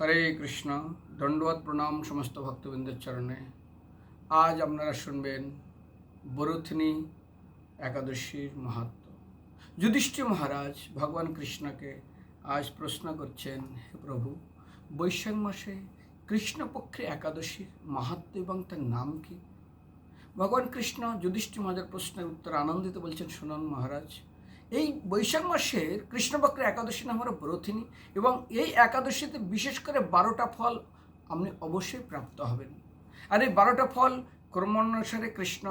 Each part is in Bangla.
হরে কৃষ্ণ দণ্ডবত প্রণাম সমস্ত ভক্তবৃন্দের চরণে। আজ আপনারা শুনবেন বরুথিনী একাদশীর মাহাত্ম। যুধিষ্ঠির মহারাজ ভগবান কৃষ্ণকে আজ প্রশ্ন করছেন, হে প্রভু, বৈশাখ মাসে কৃষ্ণপক্ষে একাদশীর মাহাত্ম এবং তার নাম কি? ভগবান কৃষ্ণ যুধিষ্ঠির মহারাজের প্রশ্নের উত্তর আনন্দিত বলছেন, শুনুন মহারাজ এই বৈশাখ মাসের কৃষ্ণপক্ষের একাদশী নাম হলো ব্রথিনী এবং এই একাদশীতে বিশেষ করে বারোটা ফল আপনি অবশ্যই প্রাপ্ত হবেন। আর এই বারোটা ফল ক্রমানুসারে কৃষ্ণ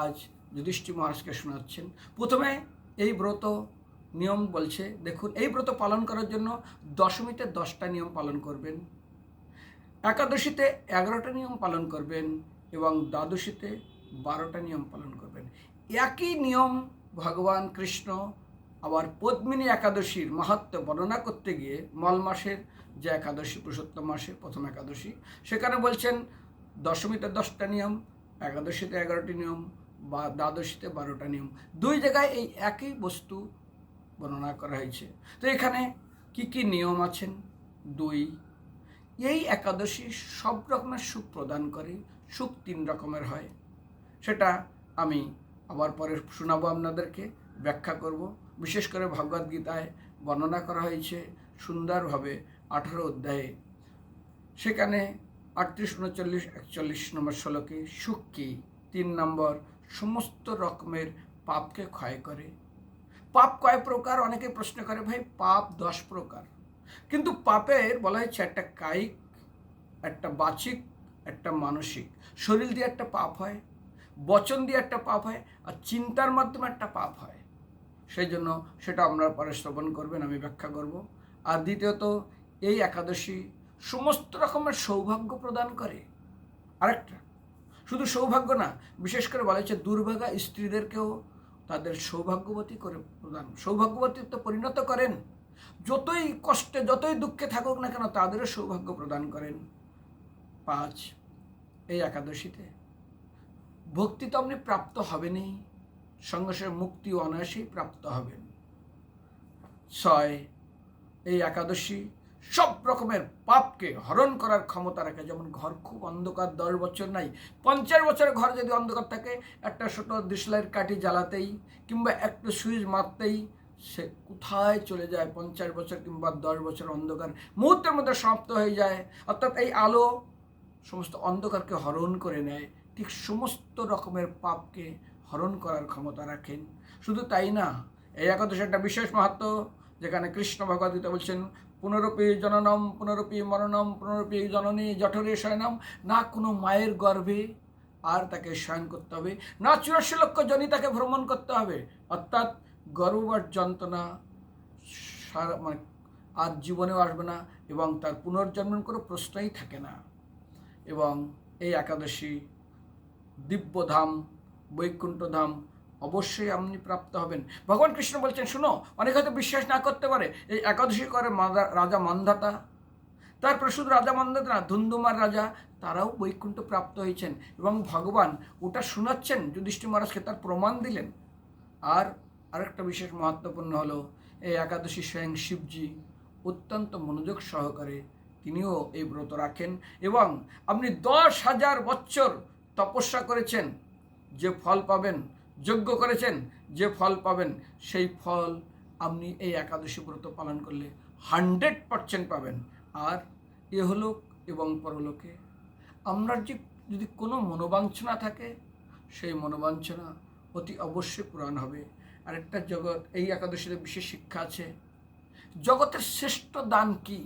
আজ যুধিষ্ঠির মহারাজকে শোনাচ্ছেন। প্রথমে এই ব্রত নিয়ম বলছে, দেখুন, এই ব্রত পালন করার জন্য দশমীতে দশটা নিয়ম পালন করবেন, একাদশীতে এগারোটা নিয়ম পালন করবেন এবং দ্বাদশীতে বারোটা নিয়ম পালন করবেন। একই নিয়ম ভগবান কৃষ্ণ আবার পদ্মিনী একাদশীর মাহাত্ম বর্ণনা করতে গিয়ে মল মাসের যে একাদশী, পুরুষোত্তম মাসের প্রথম একাদশী, সেখানে বলছেন, দশমীতে দশটা নিয়ম, একাদশীতে এগারোটি নিয়ম বা দ্বাদশীতে বারোটা নিয়ম। দুই জায়গায় এই একই বস্তু বর্ণনা করা হয়েছে। তো এখানে কি কি নিয়ম আছেন? দুই, এই একাদশী সব রকমের সুখ প্রদান করে, সুখ তিন রকমের হয়। সেটা আমি আবার পরে শোনাবো আপনাদেরকে, ব্যাখ্যা করব। বিশেষ করে ভগবদ গীতায় বর্ণনা করা হয়েছে সুন্দরভাবে আঠারো অধ্যায়ে। সেখানে আটত্রিশ, উনচল্লিশ, একচল্লিশ নম্বর শ্লোকে সুখ কি তিন নম্বর সমস্ত রকমের পাপকে ক্ষয় করে। পাপ কয় প্রকার? অনেকে প্রশ্ন করে, ভাই, পাপ দশ প্রকার। কিন্তু পাপের বলা হয়েছে একটা কায়িক, একটা বাচিক, একটা মানসিক। শরীর দিয়ে একটা পাপ হয় বচন দিয়ে একটা পাপ হয় আর চিন্তার মাধ্যমে একটা পাপ হয়। সেই জন্য সেটা আপনারা পরে শ্রবণ করবেন, আমি ব্যাখ্যা করব। আর দ্বিতীয়ত, এই একাদশী সমস্ত রকমের সৌভাগ্য প্রদান করে। আরেকটা, শুধু সৌভাগ্য না, বিশেষ করে বলা হচ্ছে দুর্ভাগা স্ত্রীদেরকেও তাদের সৌভাগ্যবতী করে প্রদান সৌভাগ্যবতীত্ব পরিণত করেন। যতই কষ্টে, যতই দুঃখে থাকুক না কেন, তাদেরও সৌভাগ্য প্রদান করেন। পাঁচ, এই একাদশীতে ভক্তি তো আপনি প্রাপ্ত হবেনই। সঙ্গে মুক্তি অনায়াসেই প্রাপ্ত হবেন। ছয়, এই একাদশী সব রকমের পাপকে হরণ করার ক্ষমতা রাখে। যেমন ঘর খুব অন্ধকার, দশ বছর নাই, পঞ্চাশ বছরের ঘর যদি অন্ধকার থাকে, একটা ছোট ডিসলাইট কাঠি জ্বালাতেই কিংবা একটু সুইচ মারতেই সে কোথায় চলে যায়? পঞ্চাশ বছর কিংবা দশ বছর অন্ধকার মুহূর্তের মধ্যে সমাপ্ত হয়ে যায়। অর্থাৎ এই আলো সমস্ত অন্ধকারকে হরণ করে নেয়। ঠিক সমস্ত রকমের পাপকে হরণ করার ক্ষমতা রাখেন। শুধু তাই না, এই একাদশ একটা বিশেষ মাহাত্ম, যেখানে কৃষ্ণ ভগবদ্গীতা বলছেন, পুনরূপী জননম, পুনরূপী মরণম, পুনরূপী জননী জঠরে শয়নম, না কোনো মায়ের গর্ভে আর তাকে শয়ন করতে হবে, না চুরাশি লক্ষ জনই তাকে ভ্রমণ করতে হবে। অর্থাৎ গর্ভবার যন্ত্রণা মানে আর জীবনেও আসবে না এবং তার পুনর্জন্মের কোনো প্রশ্নই থাকে না। এবং এই একাদশী দিব্যধাম, বৈকুণ্ঠধাম অবশ্যই আপনি প্রাপ্ত হবেন। ভগবান কৃষ্ণ বলছেন, শুনো, অনেক হয়তো বিশ্বাস না করতে পারে, এই একাদশী করে রাজা মান্ধাতা তারপরে শুধু রাজা মান্ধাতা না ধুন্ধুমার রাজা, তারাও বৈকুণ্ঠ প্রাপ্ত হয়েছেন এবং ভগবান ওটা শোনাচ্ছেন, যুধিষ্ঠির মহারাজকে তার প্রমাণ দিলেন। আর আরেকটা বিশেষ মহত্বপূর্ণ হলো, এই একাদশী স্বয়ং শিবজি অত্যন্ত মনোযোগ সহকারে তিনিও এই ব্রত রাখেন এবং আপনি দশ হাজার বছর তপস্যা করেছেন, যে ফল পাবেন, যজ্ঞ করেছেন, যে ফল পাবেন, সেই ফল আপনি এই একাদশী ব্রত পালন করলে হান্ড্রেড পারসেন্ট পাবেন। আর এহলোক এবং পরলোকে। আমরা যে যদি কোনো মনোবাঞ্ছনা থাকে, সেই মনোবাঞ্ছনা অতি অবশ্যই পূরণ হবে। আরেকটা জগৎ, এই একাদশীতে বিশেষ শিক্ষা আছে। জগতের শ্রেষ্ঠ দান কি?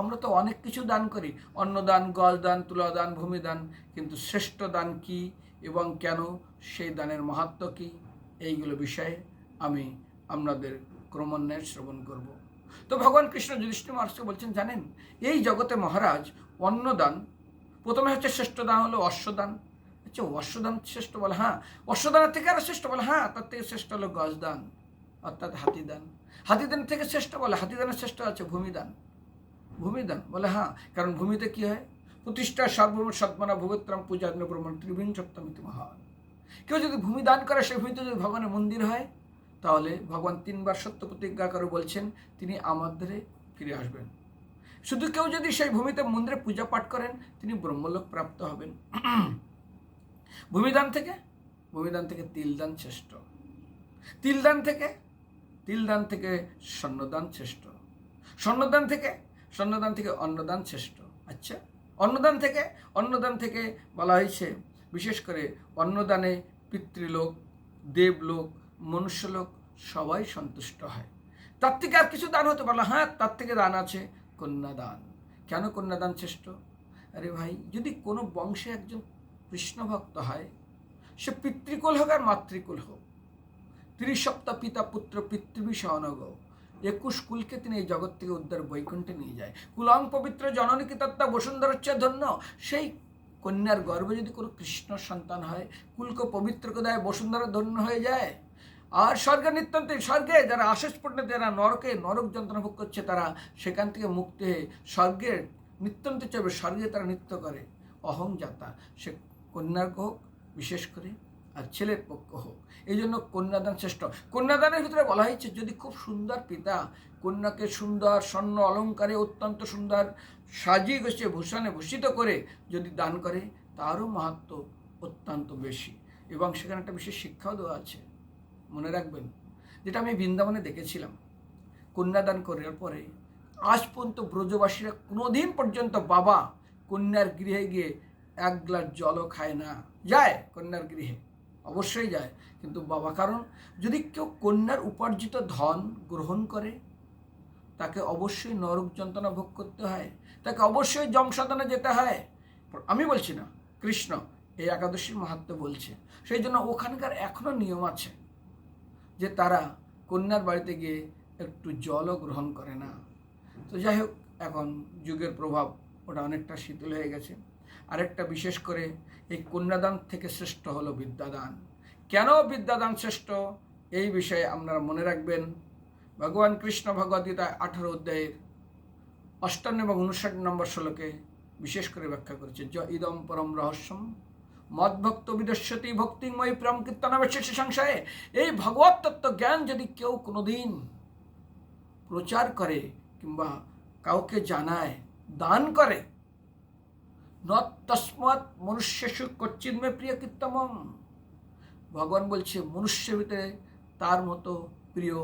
আমরা তো অনেক কিছু দান করি। অন্নদান গজ দান তুলা দান কিন্তু শ্রেষ্ঠ দান কি এবং কেন? সেই দানের মাহাত্ম কি? এইগুলো বিষয়ে আমি আপনাদের ক্রমান্বয়ে শ্রবণ করব। তো ভগবান কৃষ্ণ যুধিষ্ঠির মহারাজকে বলছেন, জানেন, এই জগতে মহারাজ অন্নদান, প্রথমে হচ্ছে শ্রেষ্ঠ দান হলো অশ্বদান। আচ্ছা অশ্বদান শ্রেষ্ঠ বলে হ্যাঁ অশ্বদানের থেকে আরও শ্রেষ্ঠ বলে হ্যাঁ তার থেকে শ্রেষ্ঠ হলো গজদান, অর্থাৎ হাতিদান। হাতিদানের থেকে শ্রেষ্ঠ বলে, হাতিদানের শ্রেষ্ঠ আছে ভূমিদান। ভূমিদান বলে হ্যাঁ কারণ ভূমিতে কি হয়? প্রতিষ্ঠা সর্বম সৎমানা ভূগোত্তম পূজা ব্রহ্মণ ত্রিবিংশত্তমিতি মহান। কেউ যদি ভূমি দান করে সেই ভূমিতে যদি ভগবানের মন্দির হয়, তাহলে ভগবান তিনবার সত্য প্রতিজ্ঞা করে বলছেন, তিনি আমাদের ফিরে আসবেন। শুধু কেউ যদি সেই ভূমিতে মন্দিরে পূজা পাঠ করেন, তিনি ব্রহ্মলোক প্রাপ্ত হবেন। ভূমিদান থেকে ভূমিদান থেকে তিলদান শ্রেষ্ঠ। তিলদান থেকে তিলদান থেকে স্বর্ণদান শ্রেষ্ঠ। স্বর্ণদান থেকে স্বর্ণদান থেকে অন্নদান শ্রেষ্ঠ। আচ্ছা অন্নদান থেকে অন্নদান থেকে বলা হয়েছে, বিশেষ করে অন্নদানে পিতৃলোক, দেবলোক, মনুষ্যলোক সবাই সন্তুষ্ট হয়। তার থেকে আর কিছু দান হতে পারল হ্যাঁ তার থেকে দান আছে কন্যাদান। কেন কন্যাদান শ্রেষ্ঠ? আরে ভাই, যদি কোনো বংশে একজন কৃষ্ণভক্ত হয়, সে পিতৃকুল হোক আর মাতৃকুল হোক ত্রিশ সপ্তাহ পিতা পুত্র পিতৃবী সহনগ একুশ কুলকে তিনি এই জগৎ থেকে উদ্ধার বৈকুণ্ঠে নিয়ে যায়। কুলং পবিত্র জননী কি তত্ত্বা? বসুন্ধরচ্ছ ধন্য। সেই কন্যার গর্ভে যদি কোনো কৃষ্ণ সন্তান হয় কুলকে পবিত্র দেয় বসুন্ধরা ধন্য হয়ে যায়। আর স্বর্গে নিত্যন্ত স্বর্গে যারা আশেষ পণ্ডিত যারা নরকে নরক যন্ত্রণা ভোগ করছে, তারা সেখান থেকে মুক্তি হয়ে স্বর্গের নিত্যন্ত চাইবে স্বর্গে তারা নৃত্য করে। অহং যাতা। সে কন্যার হোক, বিশেষ করে আর ছেলের পক্ষ হোক। এই জন্য কন্যাদান শ্রেষ্ঠ। কন্যাদানের ভিতরে বলা হয়েছে, যদি খুব সুন্দর পিতা, কন্যাকে সুন্দর, স্বর্ণ অলঙ্কারে অত্যন্ত সুন্দর সাজিয়ে গুছিয়ে ভূষণে ভূষিত করে যদি দান করে, তারও মাহাত্ম অত্যন্ত বেশি। এবং সেখানে একটা বিশেষ শিক্ষাও দেওয়া আছে। মনে রাখবেন, যেটা আমি বৃন্দাবনে দেখেছিলাম। কন্যাদান করার পরে আজ পর্যন্ত ব্রজবাসীরা কোনোদিন পর্যন্ত বাবা কন্যার গৃহে গিয়ে এক গ্লাস জলও খায় না। যায় কন্যার গৃহে। অবশ্যই যায়। কিন্তু বাবা, কারণ যদি কেউ কন্যার উপার্জিত ধন গ্রহণ করে, তাকে অবশ্যই নরক যন্ত্রণা ভোগ করতে হয়, তাকে অবশ্যই যমসাধনে যেতে হয়। আমি বলছি না, কৃষ্ণ এই একাদশীর মাহাত্ম বলছে। সেই জন্য ওখানকার এখনও নিয়ম আছে যে তারা কন্যার বাড়িতে গিয়ে একটু জলও গ্রহণ করে না। তো যাই হোক, এখন যুগের প্রভাব ওটা অনেকটা শীতল হয়ে গেছে। আরেকটা বিশেষ করে এই কন্যাদান থেকে শ্রেষ্ঠ হলো বিদ্যাদান। কেন বিদ্যাদান শ্রেষ্ঠ? এই বিষয়ে আপনারা মনে রাখবেন। ভগবান কৃষ্ণ ভগবদ্গীতা আঠারো অধ্যায়ের অষ্টান্ন এবং উনষাট নম্বর শ্লোকে বিশেষ করে ব্যাখ্যা করেছে, য ইদম পরম রহস্যম মদভক্ত বিদস্যতি ভক্তিময়ী প্রেম কীর্তনাবেশেষ সংশয়ে। এই ভগবত তত্ত্ব জ্ঞান যদি কেউ কোনোদিন প্রচার করে কিংবা কাউকে জানায়, দান করে তস্মাৎ মনুষ্যসু কচ্চিন্মে প্রিয় কীর্তমম ভগবান বলছে মনুষ্যের ভিতরে তার মতো প্রিয়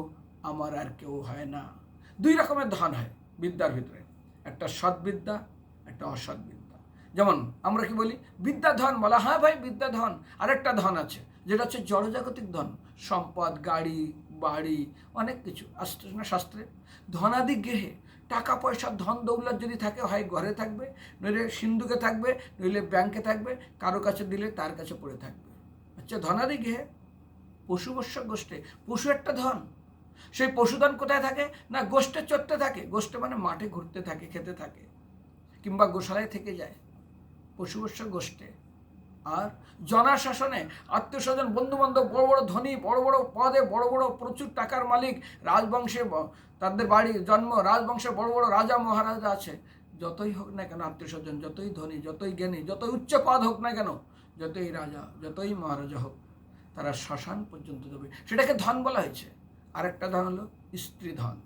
আমার আর কেউ হয় না। দুই রকমের ধন হয় বিদ্যার ভিতরে। একটা সৎবিদ্যা একটা অসৎবিদ্যা যেমন আমরা কি বলি, বিদ্যা ধন বলা হ্যাঁ ভাই, বিদ্যা ধন। আরেকটা ধন আছে, যেটা হচ্ছে জড়জাগতিক ধন। সম্পদ, গাড়ি, বাড়ি, অনেক কিছু। আসছে না শাস্ত্রে ধনাদি গৃহে টাকা পয়সা ধন দৌলত যদি থাকে, হয় ঘরে থাকবে, নইলে সিন্ধুকে থাকবে, নইলে ব্যাংকে থাকবে, কারও কাছে দিলে তার কাছে পড়ে থাকবে। আচ্ছা ধনাদি গৃহে পশু বস্য গোষ্ঠে। পশু একটা ধন। সেই পশুধন কোথায় থাকে? না গোষ্ঠে চড়তে থাকে। গোষ্ঠে মানে মাঠে ঘুরতে থাকে, খেতে থাকে, কিংবা গোশালায় থেকে যায়। পশুবস্য গোষ্ঠে। আর জনাশাসনে আত্মীয় স্বজন বন্ধুবান্ধব, বড় বড় ধনী, বড় বড় পদে বড় বড় প্রচুর টাকার মালিক, রাজবংশে তাদের বাড়ি, জন্ম, রাজবংশে বড় বড় রাজা, মহারাজা আছে। যতই হোক না কেন আত্মীয়স্বজন, যতই ধনী, যতই জ্ঞানী, যতই উচ্চ পদ হোক না কেন, যতই রাজা, যতই মহারাজা হোক, তারা শ্মশান পর্যন্ত যাবে। সেটাকে ধন বলা হয়েছে। আরেকটা ধন হলো স্ত্রী ধন।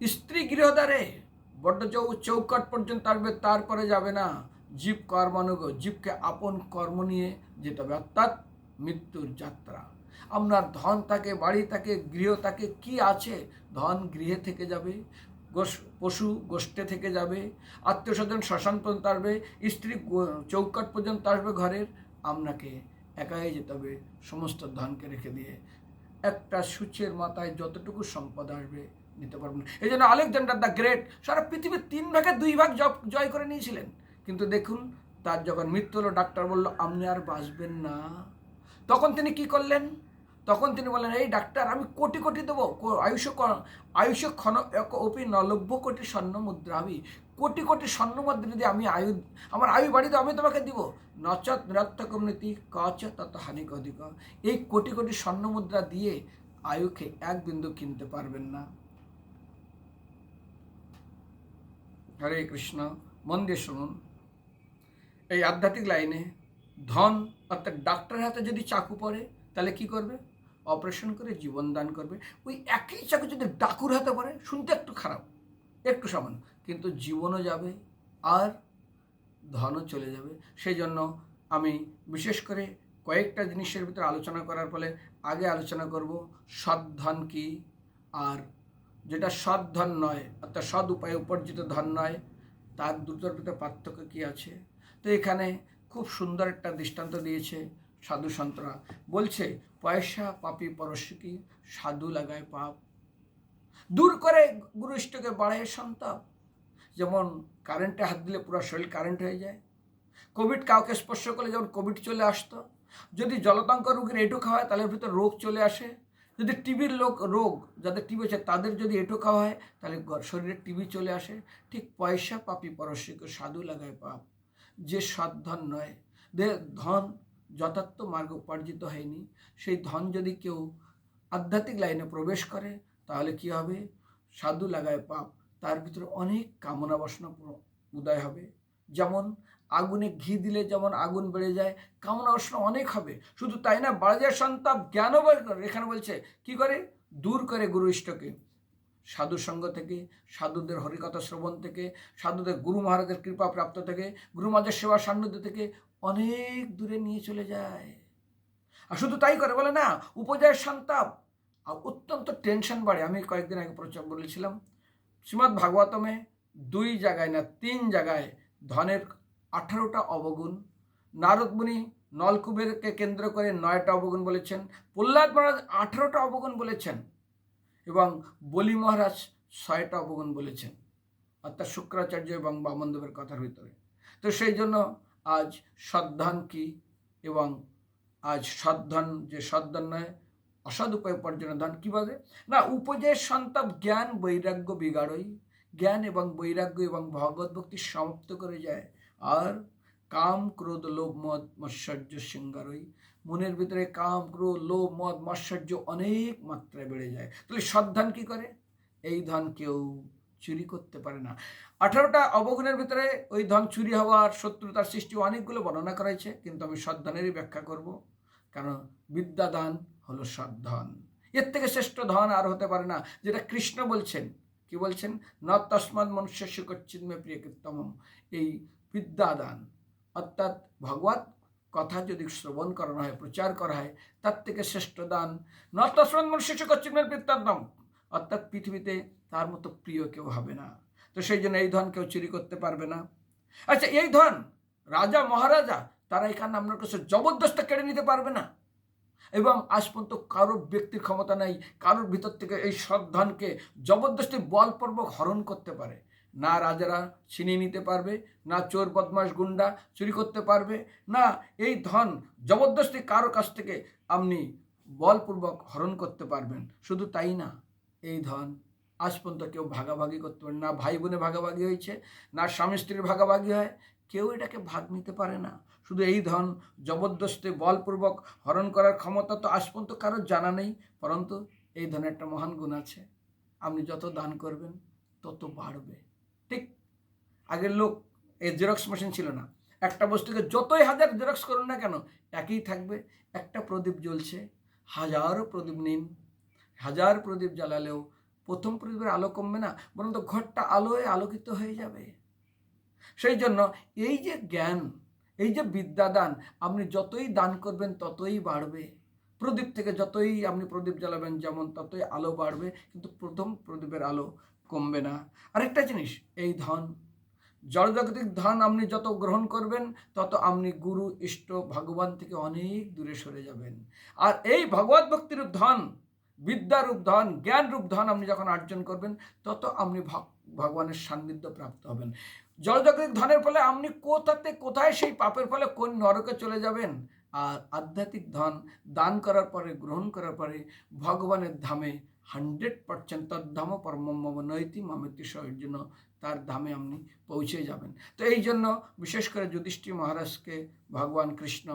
স্ত্রী গৃহদ্বারে বড্ড চৌ চৌকট পর্যন্ত আসবে, তারপরে যাবে না। জীব কর্মানুগ জীবকে আপন কর্ম নিয়ে যেতে হবে, অর্থাৎ মৃত্যুর যাত্রা। আপনার ধন থাকে, বাড়ি থাকে, গৃহ থাকে, কি আছে? ধন গৃহে থেকে যাবে পশু গোষ্ঠে থেকে যাবে আত্মীয় স্বজন শ্মশান পর্যন্ত আসবে, স্ত্রী চৌকাট পর্যন্ত আসবে ঘরের। আপনাকে একাই যেতে হবে সমস্ত ধনকে রেখে দিয়ে। একটা সূচের মাথায় যতটুকু সম্পদ আসবে নিতে পারবেন এই জন্য আলেকজান্ডার দ্য গ্রেট সারা পৃথিবীর তিন ভাগে দুই ভাগ জয় করে নিয়েছিলেন। কিন্তু দেখুন, তার যখন মৃত্যু হলো, ডাক্তার বলল, আপনি আর বাঁচবেন না। তখন তিনি কি করলেন? তখন তিনি বললেন, এই ডাক্তার, আমি কোটি কোটি দেবো। আয়ুষ আয়ুষ ক্ষণ অপি নলভ্য কোটি স্বর্ণ মুদ্রা আমি। কোটি কোটি স্বর্ণ মুদ্রা যদি আমি আয়ু, আমার আয়ু বাড়িতে আমি তোমাকে দিব। নচত নৃত্য কমনীতি কচ তত হানিক অধিক। এই কোটি কোটি স্বর্ণ মুদ্রা দিয়ে আয়ুকে এক বিন্দু কিনতে পারবেন না। হরে কৃষ্ণ, মন দিয়ে শুনুন। এই আধ্যাত্মিক লাইনে ধন অর্থাৎ ডাক্তারের হাতে যদি চাকু পড়ে, তাহলে কি করবে? অপারেশন করে জীবন দান করবে। ওই একই চাকু যদি ডাকুর হাতে পড়ে, শুনতে একটু খারাপ, একটু সামান্য, কিন্তু জীবনও যাবে আর ধনও চলে যাবে। সেই জন্য আমি বিশেষ করে কয়েকটা জিনিসের ভিতরে আলোচনা করার ফলে আগে আলোচনা করব সৎ ধন কী, আর যেটা সৎ ধন নয়, অর্থাৎ সৎ উপায়ে উপার্জিত ধন নয়, তার দুটোর ভিতরে পার্থক্য কী আছে? তো এখানে খুব সুন্দর একটা দৃষ্টান্ত দিয়েছে সাধু সন্তরা। বলছে, পয়সা পাপি পরশকি সাধু লাগায় পাপ? দূর করে গুরু ইষ্টকে বাড়ায় সন্তাপ। যেমন কারেন্টে হাত দিলে পুরো শরীর কারেন্ট হয়ে যায়। কোভিড কাউকে স্পর্শ করলে যেমন কোভিড চলে আসতো। যদি জলতঙ্ক রোগের এটু খাওয়া হয়, তাহলে ভিতরে রোগ চলে আসে। যদি টিবির লোক রোগ যাদের টিবি আছে, তাদের যদি এটু খাওয়া হয়, তাহলে শরীরে টিবি চলে আসে। ঠিক পয়সা পাপি পরশকে সাধু লাগায় পাপ? যে সৎ ধন নয়। ধন যথার্থ মার্গ উপার্জিত হয়নি। সেই ধন যদি কেউ আধ্যাত্মিক লাইনে প্রবেশ করে, তাহলে কি হবে? সাধু লাগায় পাপ, তার ভিতরে অনেক কামনা বাসনা উদয় হবে। যেমন আগুনে ঘি দিলে যেমন আগুন বেড়ে যায়, কামনা বাসনা অনেক হবে। শুধু তাই না বাড়ে যায় সন্তাপ জ্ঞানও এখানে বলছে, কি করে? দূর করে গুরু ইষ্টকে সাধু সঙ্গ থেকে, সাধুদের হরিকথা শ্রবণ থেকে, সাধুদের গুরু মহারাজের কৃপা প্রাপ্ত থেকে, গুরু মহারাজের সেবা সান্নিধ্য থেকে অনেক দূরে নিয়ে চলে যায়। আর শুধু তাই করে, বলে না, উপজয়ের সন্তাপ। আর অত্যন্ত টেনশন বাড়ে। আমি কয়েকদিন আগে প্রচার বলেছিলাম শ্রীমৎ ভাগবতমে দুই জায়গায় না, তিন জায়গায় ধনের আঠারোটা অবগুণ, নারদমুনি নলকুবেরকে কেন্দ্র করে নয়টা অবগুণ বলেছেন, প্রহ্লাদ মহারাজ আঠারোটা অবগুণ বলেছেন। এবং বলি মহারাজ ছয়টা অবগুণ বলেছেন, অর্থাৎ শুক্রাচার্য এবং বামনদেবের কথার ভিতরে। তো সেই জন্য আজ সদ্ধান কি এবং আজ সদ্ধান যে সদ্ধান নয়, অসৎ উপায় উপার্জনের ধন কী বলে না উপজের সন্তাপ জ্ঞান বৈরাগ্য বিগাড়ই। জ্ঞান এবং বৈরাগ্য এবং ভগবত ভক্তি সমাপ্ত করে যায়। আর কাম, ক্রোধ, লোভ, মদ, মৎসর্য, সিঙ্গারই। মনের ভিতরে কাম, ক্রোধ, লোভ, মদ, মৎসর্য অনেক মাত্রায় বেড়ে যায়। তাহলে সদ্ধান কি করে? এই ধন কেউ চুরি করতে পারে না। আঠারোটা অবগুণের ভিতরে ওই ধন চুরি হওয়ার শত্রুতার সৃষ্টি অনেকগুলো বর্ণনা করা হয়েছে কিন্তু আমি সদ্ধানেরই ব্যাখ্যা করব। কারণ বিদ্যাদান হলো সদ্ধন এর থেকে শ্রেষ্ঠ ধন আর হতে পারে না, যেটা কৃষ্ণ বলছেন। কি বলছেন? ন তসমাদ মনুষ্য সুকচ্ছিন্মে প্রিয় কীর্তম এই বিদ্যাদান অর্থাৎ ভগবত কথা যদি শ্রবণ করানো হয়, প্রচার করা হয়, তার থেকে শ্রেষ্ঠ দান। ন তসমাদ মনুষ্য সুকচ্ছিন্মের বিদ্যাদম অর্থাৎ পৃথিবীতে তার মতো প্রিয় কেউ হবে না। তো সেই জন্য এই ধন কেউ চুরি করতে পারবে না। আচ্ছা এই ধন রাজা, মহারাজা, তারা এখানে আপনার কাছে জবরদস্ত কেড়ে নিতে পারবে না। এবং আজ পর্যন্ত কারোর ব্যক্তির ক্ষমতা নেই, কারোর ভিতর থেকে এই সৎ ধনকে জবরদস্তি, বলপূর্বক হরণ করতে পারে। না রাজারা ছিনিয়ে নিতে পারবে, না চোর বদমাস গুন্ডা চুরি করতে পারবে, না এই ধন জবরদস্তি কারও কাছ থেকে আপনি বলপূর্বক হরণ করতে পারবেন। শুধু তাই না, এই ধন আজ পর্যন্ত কেউ ভাগাভাগি করতে পারে না ভাই বোনে ভাগাভাগি হয়েছে, না স্বামী স্ত্রীর ভাগাভাগি হয়, কেউ এটাকে ভাগ নিতে পারে না। শুধু এই ধন জবরদস্তি বলপূর্বক হরণ করার ক্ষমতা তো আজ পর্যন্ত কারোর জানা নেই, পরন্তু এই ধনের একটা মহান গুণ আছে। আপনি যত দান করবেন, তত বাড়বে। ঠিক আগের লোক এই জেরক্স মেশিন ছিল না। একটা বস্তুকে যতই হাজার জেরক্স করুন না কেন, একই থাকবে। একটা প্রদীপ জ্বলছে, হাজারো প্রদীপ নিন। হাজার প্রদীপ জ্বালালেও প্রথম প্রদীপের আলো কমবে না, বরং তো ঘরটা আলোয় আলোকিত হয়ে যাবে। সেই জন্য এই যে জ্ঞান, এই যে বিদ্যাদান, আপনি যতই দান করবেন ততই বাড়বে। প্রদীপ থেকে যতই আপনি প্রদীপ জ্বালাবেন, যেমন ততই আলো বাড়বে, কিন্তু প্রথম প্রদীপের আলো কমবে না। আরেকটা জিনিস, এই ধন। জড়জাগতিক ধন আপনি যত গ্রহণ করবেন, তত আপনি গুরু, ইষ্ট, ভগবান থেকে অনেক দূরে সরে যাবেন। আর এই ভগবত ভক্তির ধন, বিদ্যারূপ ধন, জ্ঞানরূপ ধন আপনি যখন অর্জন করবেন, তত আপনি ভগবানের সান্নিধ্য প্রাপ্ত হবেন। জলজাগতিক ধনের ফলে আপনি কোথাতে কোথায় সেই পাপের ফলে কোন নরকে চলে যাবেন? আর আধ্যাত্মিক ধন দান করার পরে, গ্রহণ করার পরে ভগবানের ধামে হান্ড্রেড পার্সেন্ট তদ্ধাম পরমম নৈতি মামিতি সহের জন্য তার ধামে আপনি পৌঁছে যাবেন। তো এই জন্য বিশেষ করে যুধিষ্ঠির মহারাজকে ভগবান কৃষ্ণ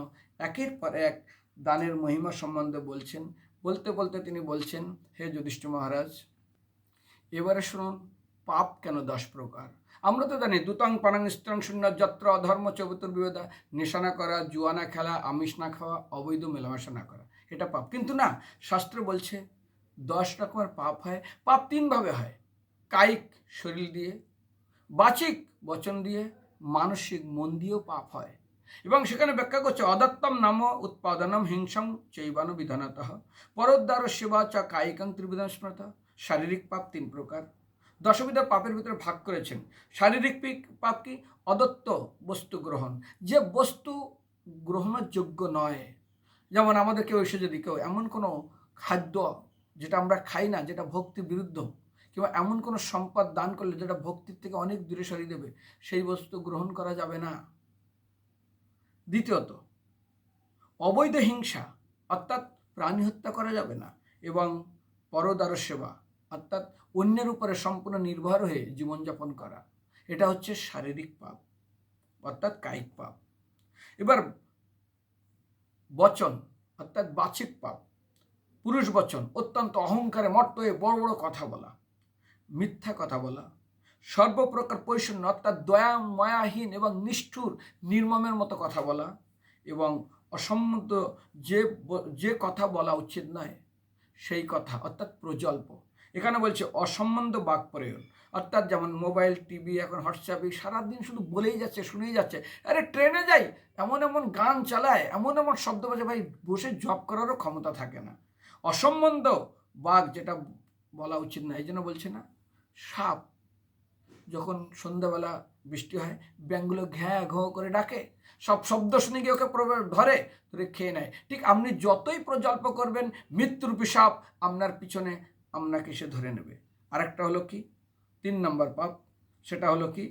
একের পর এক দানের মহিমা সম্বন্ধে বলছেন। বলতে বলতে তিনি বলছেন, হে যুধিষ্ঠির মহারাজ, এবারে শুনুন, পাপ কেন দশ প্রকার? আমরা তো জানি, দুতং পানাং স্ত্রং শূন্য যত্র অধর্ম চবতুর বিবেদা নেশানা করা, জুয়ানা খেলা, আমিষ না খাওয়া, অবৈধ মেলামেশা না করা, এটা পাপ। কিন্তু না, শাস্ত্র বলছে দশ রকমের পাপ হয়, পাপ তিনভাবে হয়। কায়িক শরীর দিয়ে, বাচিক বচন দিয়ে, মানসিক মন দিয়েও পাপ হয়। এবং সেখানে ব্যাখ্যা করছে, অদত্তম নাম উৎপাদনম হিংসং চৈবান বিধানত। পরোদ্ধার সেবা চ কায়িকাং ত্রিবিধান স্মৃত। শারীরিক পাপ তিন প্রকার। দশবিধা পাপের ভিতরে ভাগ করেছেন। শারীরিক পাপ কি? অদত্ত বস্তু গ্রহণ। যে বস্তু গ্রহণের যোগ্য নয়। যেমন আমাদের কেউ এসে যদি কেউ এমন কোনো খাদ্য যেটা আমরা খাই না, যেটা ভক্তি বিরুদ্ধ, কিংবা এমন কোনো সম্পদ দান করলে যেটা ভক্তির থেকে অনেক দূরে সরিয়ে দেবে, সেই বস্তু গ্রহণ করা যাবে না। দ্বিতীয়ত, অবৈধ হিংসা, অর্থাৎ প্রাণী হত্যা করা যাবে না, এবং পরদার সেবা, অর্থাৎ অন্যের উপরে সম্পূর্ণ নির্ভর হয়ে জীবনযাপন করা। এটা হচ্ছে শারীরিক পাপ, অর্থাৎ কায়িক পাপ। এবার বচন, অর্থাৎ বাচিক পাপ। পুরুষ বচন, অত্যন্ত অহংকারে মট্ট হয়ে বড় বড় কথা বলা, মিথ্যা কথা বলা, সর্বপ্রকার পরিচ্ছন্ন, অর্থাৎ দয়া মায়াহীন এবং নিষ্ঠুর, নির্মমের মতো কথা বলা এবং অসম্মত যে যে কথা বলা উচিত নয়, সেই কথা, অর্থাৎ প্রজল্প। এখানে বলছে অসম্বন্ধ বাক প্রয়োগ অর্থাৎ যেমন মোবাইল, টিভি, এখন হোয়াটসঅ্যাপে সারাদিন শুধু বলেই যাচ্ছে, শুনেই যাচ্ছে, আরে ট্রেনে যাই, এমন এমন গান চালায়, এমন এমন শব্দ বাজে, ভাই, বসে জব করারও ক্ষমতা থাকে না। অসম্বন্ধ বাঘ যেটা বলা উচিত না, এই জন্য বলছে না। সাপ যখন সন্ধ্যাবেলা বৃষ্টি হয়, ব্যাঙগুলো ঘ্যাঁ ঘো করে ডাকে, সব শব্দ শুনে গিয়ে ওকে ধরে ধরে খেয়ে নেয়। ঠিক আপনি যতই প্রজল্প করবেন, মৃত্যুরূপী সাপ আপনার পিছনে আপনাকে সে ধরে নেবে। আরেকটা হলো কি? তিন নম্বর পাপ, সেটা হলো কি?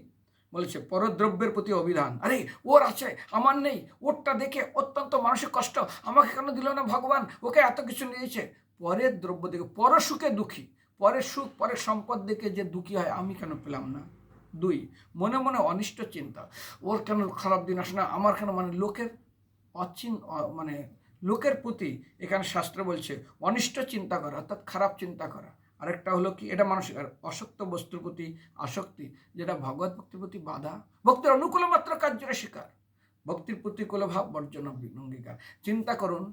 বলেছে, পরদ্রব্যের প্রতি অভিধান। আরে, ওর আছে, আমার নেই, ওরটা দেখে অত্যন্ত মানসিক কষ্ট, আমাকে কেন দিল না ভগবান? ওকে এত কিছু নিয়েছে। পরের দ্রব্য দেখে পর সুখে দুঃখী, পরের সুখ, পরের সম্পদ দেখে যে দুঃখী হয়, আমি কেন পেলাম না? দুই, মনে মনে অনিষ্ট চিন্তা, ওর কেন খারাপ দিন আসে না? আমার কেন মানে লোকের অচিন মানে লোকের প্রতি এখানে শাস্ত্র বলছে, অনিষ্ট চিন্তা করা, অর্থাৎ খারাপ চিন্তা করা। আরেকটা হলো কি, এটা মানসিক অসত্য বস্তুর প্রতি আসক্তি, যেটা ভগবত ভক্তির প্রতি বাধা। ভক্তির অনুকূল মাত্র কার্যের শিকার। ভক্তির প্রতিকূল ভাব বর্জন অঙ্গীকার। চিন্তা করুন,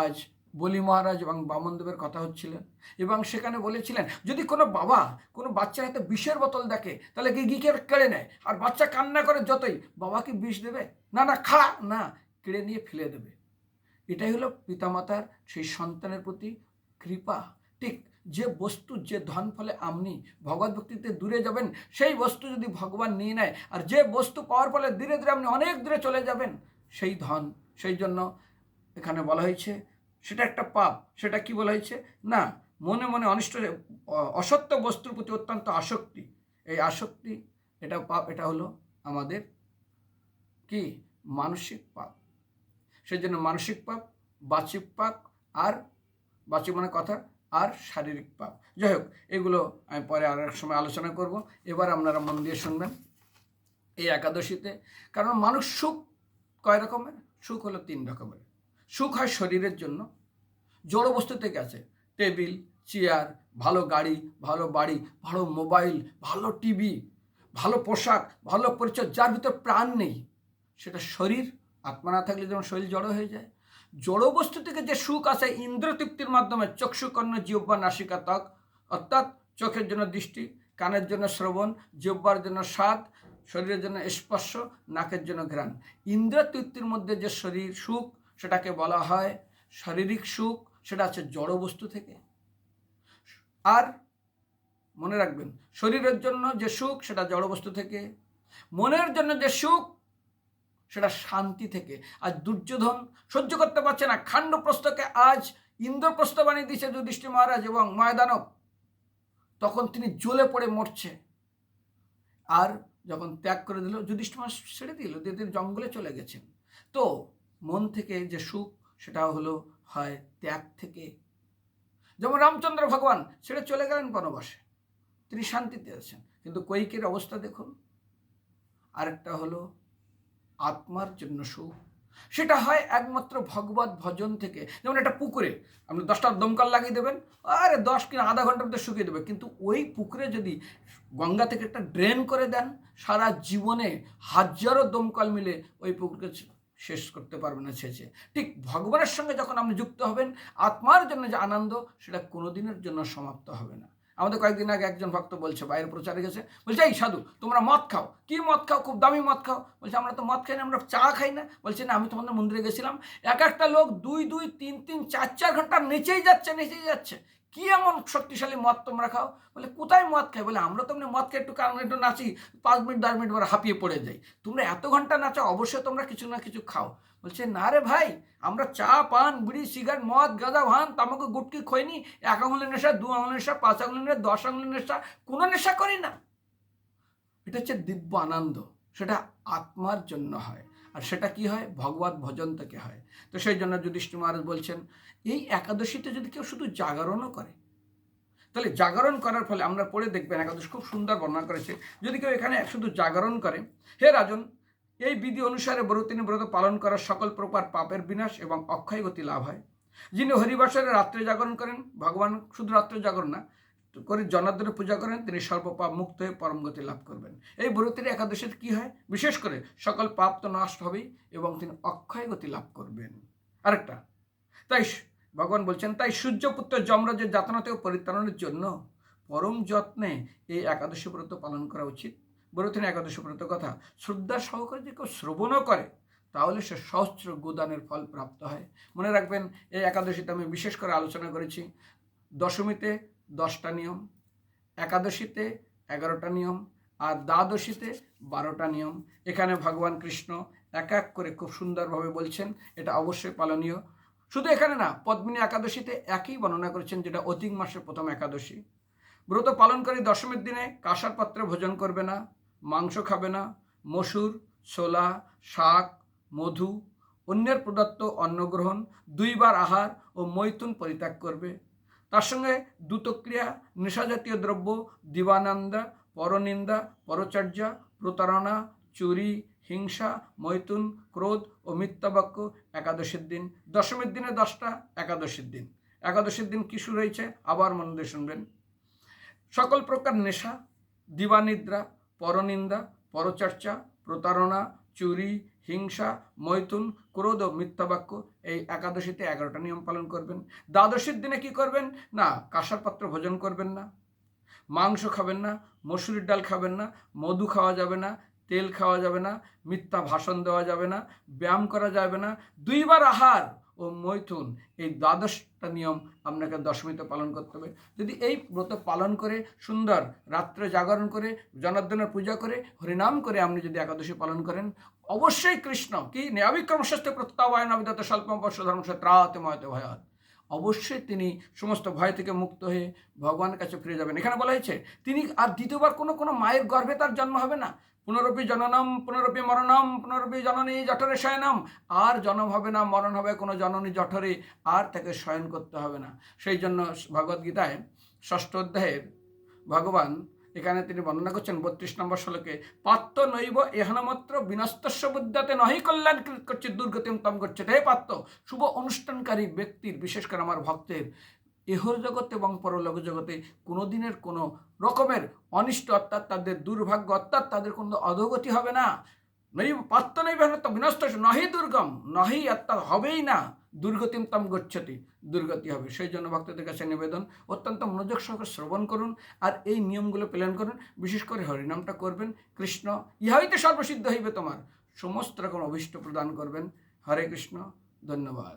আজ বলি মহারাজ এবং বামনদেবের কথা হচ্ছিলেন, এবং সেখানে বলেছিলেন, যদি কোনো বাবা কোনো বাচ্চার হাতে বিষের বোতল দেখে, তাহলে কি গিকে কেড়ে নেয়। আর বাচ্চা কান্না করে যতই, বাবা কি বিষ দেবে? না না, খা, না, কেড়ে নিয়ে ফেলে দেবে। এটাই হলো পিতামাতার, সেই সন্তানের প্রতি কৃপা। ঠিক যে বস্তু, যে ধন ফলে আপনি ভগবত ভক্তিতে দূরে যাবেন, সেই বস্তু যদি ভগবান নিয়ে নেয়, আর যে বস্তু পাওয়ার ফলে ধীরে ধীরে আপনি অনেক দূরে চলে যাবেন, সেই ধন, সেই জন্য এখানে বলা হয়েছে, সেটা একটা পাপ। সেটা কি বলা হয়েছে? না, মনে মনে অনিষ্ট অসত্য বস্তুর প্রতি অত্যন্ত আসক্তি। এই আসক্তি, এটা পাপ, এটা হলো আমাদের কি? মানসিক পাপ। সেই জন্য মানসিক পাপ বাচিক পাপ, আর বাচিক মানে কথা আর শারীরিক পাপ। যাই হোক এগুলো আমি পরে আর এক সময় আলোচনা করব। এবার আপনারা মন দিয়ে শুনবেন এই একাদশীতে। কারণ মানুষ সুখ কয় রকমের? সুখ হলো তিন রকমের। সুখ হয় শরীরের জন্য। জড় বস্তু থেকে আছে। টেবিল, চেয়ার, ভালো গাড়ি, ভালো বাড়ি, ভালো মোবাইল, ভালো টিভি, ভালো পোশাক, ভালো পরিচয়, যার ভিতর প্রাণ নেই। সেটা শরীর। আত্মা না থাকলে যেমন শরীর জড়ো হয়ে যায় জড় বস্তু থেকে যে সুখ আসে ইন্দ্র তৃপ্তির মাধ্যমে চক্ষুকর্ণ জিহ্বা নাসিকা ত্বক, অর্থাৎ চোখের জন্য দৃষ্টি, কানের জন্য শ্রবণ, জিহ্বার জন্য স্বাদ, শরীরের জন্য স্পর্শ, নাকের জন্য ঘ্রাণ। ইন্দ্র তৃপ্তির মধ্যে যে শরীর সুখ, সেটাকে বলা হয় শারীরিক সুখ, সেটা আছে জড় বস্তু থেকে। আর মনে রাখবেন, শরীরের জন্য যে সুখ, সেটা জড় বস্তু থেকে। মনের জন্য যে সুখ সেটা শান্তি থেকে। আজ দুর্যোধন সহ্য করতে পারছে না। খাণ্ডপ্রস্থকে আজ ইন্দ্রপ্রস্থ বানিয়ে দিয়েছে যুধিষ্ঠির মহারাজ এবং ময়দানব। তখন তিনি জ্বলে পড়ে মরছে। আর যখন ত্যাগ করে দিল, যুধিষ্ঠির মহারাজ ছেড়ে দিল, দিয়ে তিনি জঙ্গলে চলে গেছেন। তো মন থেকে যে সুখ, সেটা হলো হয় ত্যাগ থেকে। যেমন রামচন্দ্র ভগবান ছেড়ে চলে গেলেন বনবাসে, তিনি শান্তিতে আছেন। কিন্তু কৈকের অবস্থা দেখুন। আরেকটা হলো আত্মার জন্য সুখ সেটা হয় একমাত্র ভগবত ভজন থেকে। যেমন একটা পুকুরে, আপনি দশটা দমকল লাগিয়ে দেবেন, আরে দশ কিনা আধা ঘণ্টার মধ্যে শুকিয়ে দেবে। কিন্তু ওই পুকুরে যদি গঙ্গা থেকে একটা ড্রেন করে দেন, সারা জীবনে হাজারো দমকল মিলে ওই পুকুরকে শেষ করতে পারবে না ছেঁচে। ঠিক ভগবানের সঙ্গে যখন আপনি যুক্ত হবেন, আত্মার জন্য যে আনন্দ, সেটা কোনোদিনের জন্য সমাপ্ত হবে না। আমাদের কয়েকদিন আগে একজন ভক্ত বলছে, বাইরে প্রচারে গেছে, বলছে, এই সাধু, তোমরা মদ খাও। কি মদ খাও? খুব দামি মদ খাও? বলছে, আমরা তো মদ খাই না, আমরা চা খাই না। বলছে, না, আমি তোমাদের মন্দিরে গেছিলাম। এক একটা লোক দুই দুই, তিন তিন, চার চার ঘণ্টার নেচেই যাচ্ছে নেচেই যাচ্ছে। কি এমন শক্তিশালী মদ তোমরা খাও? বলে, কোথায় মদ খাই? বলে, আমরা তো মদ খেয়ে একটু কারণ একটু নাচি, পাঁচ মিনিট, দশ মিনিট পরে হাঁপিয়ে পড়ে যাই। তোমরা এত ঘণ্টা নাচো অবশ্যই তোমরা কিছু না কিছু খাও। বলছে, না রে ভাই, আমরা চা, পান, বিড়ি, সিগারেট, মদ, গাঁজা, ভান, তামাকু, গুটকি খইনি এক আঙুলের নেশা, দু আঙুলের নেশা, পাঁচ আঙুলের নেশা, দশ আঙুলের নেশা, কোনো নেশা করি না। এটা হচ্ছে দিব্য আনন্দ। সেটা আত্মার জন্য হয়। আর সেটা কি হয়? ভগবত ভজন থেকে হয়। তো সেই জন্য যুধিষ্ঠির মহারাজ বলছেন, এই একাদশীতে যদি কেউ শুধু জাগরণও করে, তাহলে জাগরণ করার ফলে আমরা পড়ে দেখবেন একাদশ খুব সুন্দর বর্ণনা করেছে, যদি কেউ এখানে শুধু জাগরণ করে, হে রাজন, এই বিধি অনুসারে ব্রতিনী ব্রত পালন করার সকল প্রকার পাপের বিনাশ এবং অক্ষয় গতি লাভ হয়। যিনি হরিবাসরে রাত্রে জাগরণ করেন, ভগবান শুধু রাত্রে জাগরণ না করে জনার্দনের পূজা করেন, তিনি সর্বপাপ মুক্ত হয়ে পরম গতি লাভ করবেন। এই ব্রতের একাদশীতে কি হয়? বিশেষ করে সকল পাপ তো নষ্ট হবেই এবং তিনি অক্ষয় গতি লাভ করবেন। আরেকটা, তাই ভগবান বলছেন, তাই সূর্যপুত্র যমরাজের যাতনাতেও পরিত্রাণের জন্য পরম যত্নে এই একাদশী ব্রত পালন করা উচিত। বলেছেন একাদশী ব্রত কথা, শ্রদ্ধা সহকারে যে কেউ শ্রবণও করে, তাহলে সে সহস্র গোদানের ফল প্রাপ্ত হয়। মনে রাখবেন, এই একাদশীতে আমি বিশেষ করে আলোচনা করেছি, দশমীতে দশটা নিয়ম, একাদশীতে এগারোটা নিয়ম আর দ্বাদশীতে বারোটা নিয়ম। এখানে ভগবান কৃষ্ণ এক এক করে খুব সুন্দরভাবে বলছেন, এটা অবশ্যই পালনীয়। শুধু এখানে না, পদ্মিনী একাদশীতে একই বর্ণনা করেছেন যেটা অধিক মাসের প্রথম একাদশী। ব্রত পালনকারী দশমীর দিনে কাঁসার পাত্রে ভোজন করবে না, মাংস খাবে না, মসুর, ছোলা, শাক, মধু, অন্যের প্রদত্ত অন্নগ্রহণ, দুইবার আহার ও মৈথুন পরিত্যাগ করবে। তার সঙ্গে দ্রুতক্রিয়া, নেশাজাতীয় দ্রব্য, দিবানন্দা, পরনিন্দা, পরচর্যা, প্রতারণা, চুরি, হিংসা, মৈথুন, ক্রোধ ও মিথ্যাবাক্য একাদশীর দিন। দশমীর দিনে দশটা একাদশীর দিন। একাদশীর দিন কি শুরু হয়েছে? আবার মনে দিয়ে শুনবেন। সকল প্রকার নেশা, দিবানিদ্রা, পরনিন্দা, পরচর্চা, প্রতারণা, চুরি হিংসা, মৈথুন, ক্রোধ মিথ্যাবাক্য এই একাদশীতে এগারোটা নিয়ম পালন করবেন। দ্বাদশীর দিনে কি করবেন? না কাঁসার পাত্র ভোজন করবেন না, মাংস খাবেন না, মসুরির ডাল খাবেন না, মধু খাওয়া যাবে না, তেল খাওয়া যাবে না, মিথ্যা ভাষণ দেওয়া যাবে না, ব্যায়াম করা যাবে না, দুইবার আহার ও মৈথুন, এই দ্বাদশটা নিয়ম আপনাকে দশমীতে পালন করতে হবে। যদি এই ব্রত পালন করে, সুন্দর রাত্রে জাগরণ করে, জনার্দনের পূজা করে, হরিনাম করে আপনি যদি একাদশী পালন করেন, অবশ্যই কৃষ্ণ, কি ন্যাবিক্রম শাস্ত্রে প্রত্যাবায়ন অবিদত স্বল্প ধর্ম ত্রাতে ময়তে ভয়াত। অবশ্যই তিনি সমস্ত ভয় থেকে মুক্ত হয়ে ভগবানের কাছে ফিরে যাবেন। এখানে বলা হয়েছে, তিনি আর দ্বিতীয়বার কোনো কোনো মায়ের গর্ভে তার জন্ম হবে না। পুনরপি জননম, পুনরপি মরণম, পুনরপি জননী জঠরে শয়নম। আর জন্ম হবে না, মরণ হবে কোনো জননী জঠরে। আর তাকে শয়ন করতে হবে না। সেই জন্য ভগবদ্গীতায় ষষ্ঠ অধ্যায়ের ভগবান, এখানে তিনি বর্ণনা করছেন বত্রিশ নম্বর শ্লোকে পাত্র নৈব এহানমাত্র বিনস্তস্য বুদ্ধাতে নহি কল্যাণ করছে দুর্গতিম তম করছে হে পাত্র শুভ অনুষ্ঠানকারী ব্যক্তির, বিশেষ করে আমার ভক্তের এহর জগতে এবং পরলোক জগতে কোনো দিনের কোনো রকমের অনিষ্ট অর্থাৎ তাদের দুর্ভাগ্য অর্থাৎ তাদের কোনো অধোগতি হবে না। নই পাত্র নই তো বিনষ্ট নহি দুর্গম, নহি অর্থাৎ হবেই না, দুর্গতিম তম গচ্ছতি, দুর্গতি হবে। সেই জন্য ভক্তদের কাছে নিবেদন, অত্যন্ত মনোযোগ সহকারে শ্রবণ করুন আর এই নিয়মগুলো প্ল্যান করুন। বিশেষ করে হরিনামটা করবেন, কৃষ্ণ, ইহাইতে সর্বসিদ্ধ হইবে তোমার। সমস্ত রকম অভিষ্ট প্রদান করবেন। হরে কৃষ্ণ, ধন্যবাদ।